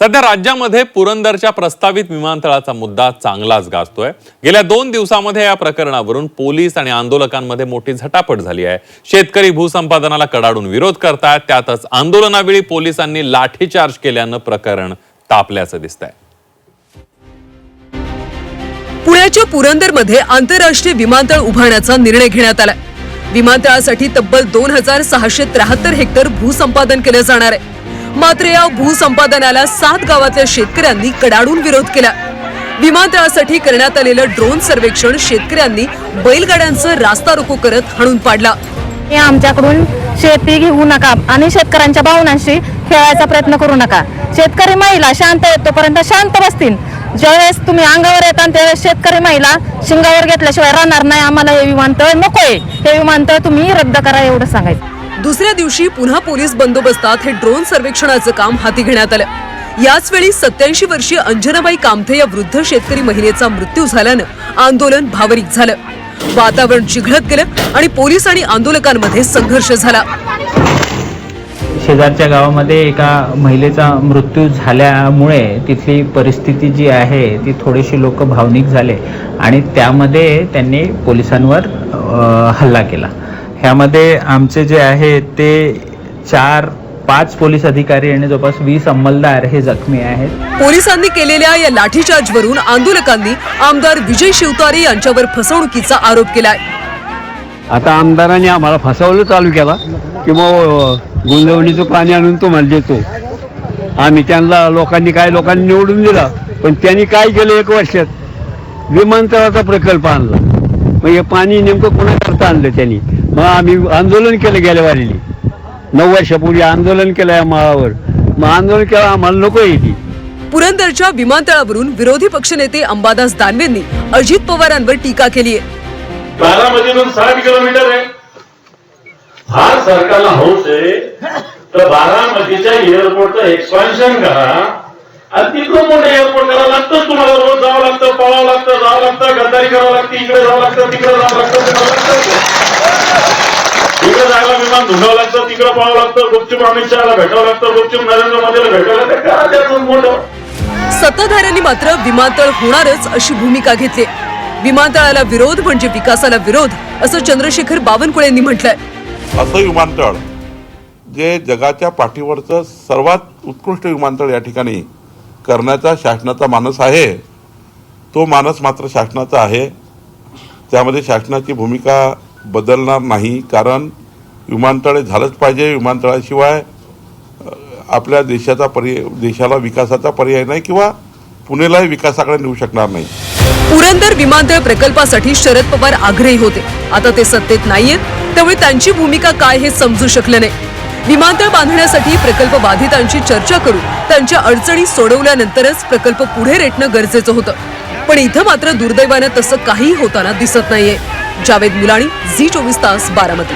सध्या राज्यामध्ये पुरंदरच्या प्रस्तावित विमानतळाचा मुद्दा चांगलाच गाजतोय. गेल्या दोन दिवसामध्ये या प्रकरणावरून पोलीस आणि आंदोलकांमध्ये मोठी झटापट झाली आहे. शेतकरी भूसंपादनाला कडाडून विरोध करतायत. त्यातच आंदोलनावेळी पोलिसांनी लाठीचार्ज केल्यानं प्रकरण तापल्याचं दिसतंय. पुण्याच्या पुरंदरमध्ये आंतरराष्ट्रीय विमानतळ उभारण्याचा निर्णय घेण्यात आला विमानतळासाठी तब्बल दोन हजार सहाशे त्र्याहत्तर हेक्टर भूसंपादन केलं जाणार आहे. मात्र या भूसंपादनाला सात गावातल्या शेतकऱ्यांनी कडाडून विरोध केला. विमानतळासाठी करण्यात आलेलं ड्रोन सर्वेक्षण शेतकऱ्यांनी बैलगाड्यांचं रास्ता रोको करत हाणून पाडला. हे आमच्याकडून शेती घेऊ नका आणि शेतकऱ्यांच्या भावनांशी खेळायचा प्रयत्न करू नका. शेतकरी महिला शांत येतोपर्यंत शांत बसतील. ज्यावेळेस तुम्ही अंगावर येता त्यावेळेस शेतकरी महिला शिंगावर घेतल्याशिवाय राहणार नाही. आम्हाला हे विमानतळ नकोय. हे विमानतळ तुम्ही रद्द करा एवढं सांगायचं. दुसऱ्या दिवशी पुन्हा पोलीस बंदोबस्तात हे ड्रोन सर्वेक्षणाचं काम हाती घेण्यात आलं. याच वेळी सत्याऐंशी वर्षीय अंजनाबाई कामथे या वृद्ध शेतकरी महिलेचा मृत्यू झाल्यानं आंदोलन भावरिक झालं. वातावरण चिघळत गेलं आणि पोलीस आणि आंदोलकांमध्ये संघर्ष झाला. शेजारच्या गावामध्ये एका महिलेचा मृत्यू झाल्यामुळे तिथली परिस्थिती जी आहे ती थोडीशी लोक भावनिक झाले आणि त्यामध्ये त्यांनी पोलिसांवर हल्ला केला. ह्यामध्ये आमचे जे आहे ते चार पाच पोलीस अधिकारी आणि जवळपास वीस अंमलदार हे जखमी आहेत. पोलिसांनी केलेल्या या लाठीचार्जवरून आंदोलकांनी आमदार विजय शिवतारे यांच्यावर फसवणुकीचा आरोप केलाय. आता आमदारांनी आम्हाला फसवलं चालू केला की मग गुंजवणीचं पाणी आणून तुम्हाला देतो. आम्ही त्यांना लोकांनी काय लोकांनी निवडून दिला पण त्यांनी काय केलं एक वर्षात? विमानतळाचा प्रकल्प आणला. मग हे पाणी नेमकं कोणाकरता आणलं त्यांनी? मग आम्ही आंदोलन केलं गेल्या वारीली नऊ वर्षापूर्वी आंदोलन केलं या माळावर. मग आंदोलन केलं आम्हाला नको येते पुरंदरच्या विमानतळावरून विरोधी पक्षनेते अंबादास दानवेंनी अजित पवारांवर टीका केली आहे. बारामतीतून साठ किलोमीटर आहे. हा सरकारला हौस आहे. तर बारामतीच्या एअरपोर्टचं एक्सपान्शन करा. आणि तिकडून मोठं एअरपोर्ट करावं लागतं. तुम्हाला रोज जावं लागतं पळावं लागतं जावं लागतं गद्दारी करावं लागते. इकडे जावं लागतं तिकडे जावं लागतं. विमान धुंडावं लागतं तिकडे पळावं लागतं गुपचूप अमित शहाला भेटावं लागतं गुपचूप नरेंद्र मोदीला भेटावं लागतं मोठं? सत्ताधाऱ्यांनी मात्र विमानतळ होणारच अशी भूमिका घेतली. विमानतळाला विरोध म्हणजे विकासाला विरोध असं चंद्रशेखर बावनकुळेंनी म्हटलंय. असं विमानतळ जे जगाच्या पाठीवरचं सर्वात उत्कृष्ट विमानतळ या ठिकाणी करण्याचा शासनाचा मानस आहे तो मानस मात्र शासनाचा आहे. त्यामध्ये शासनाची भूमिका बदलणार नाही कारण विमानतळ झालंच पाहिजे. विमानतळाशिवाय आपल्या देशाचा पर्याय देशाला विकासाचा पर्याय नाही किंवा पुणेलाही विकासाकडे नेऊ शकणार नाही. पुरंदर विमानतळ प्रकल्पासाठी शरद पवार आग्रही होते. आता ते सत्तेत नाहीयेत त्यामुळे त्यांची भूमिका काय हे समजू शकलं नाही. विमानतळ बांधण्यासाठी प्रकल्प बाधितांची चर्चा करून त्यांच्या अडचणी सोडवल्यानंतरच प्रकल्प पुढे रेटणं गरजेचं होतं. पण इथं मात्र दुर्दैवानं तसं काही होताना दिसत नाहीये. जावेद मुलाणी झी चोवीस तास बारामती.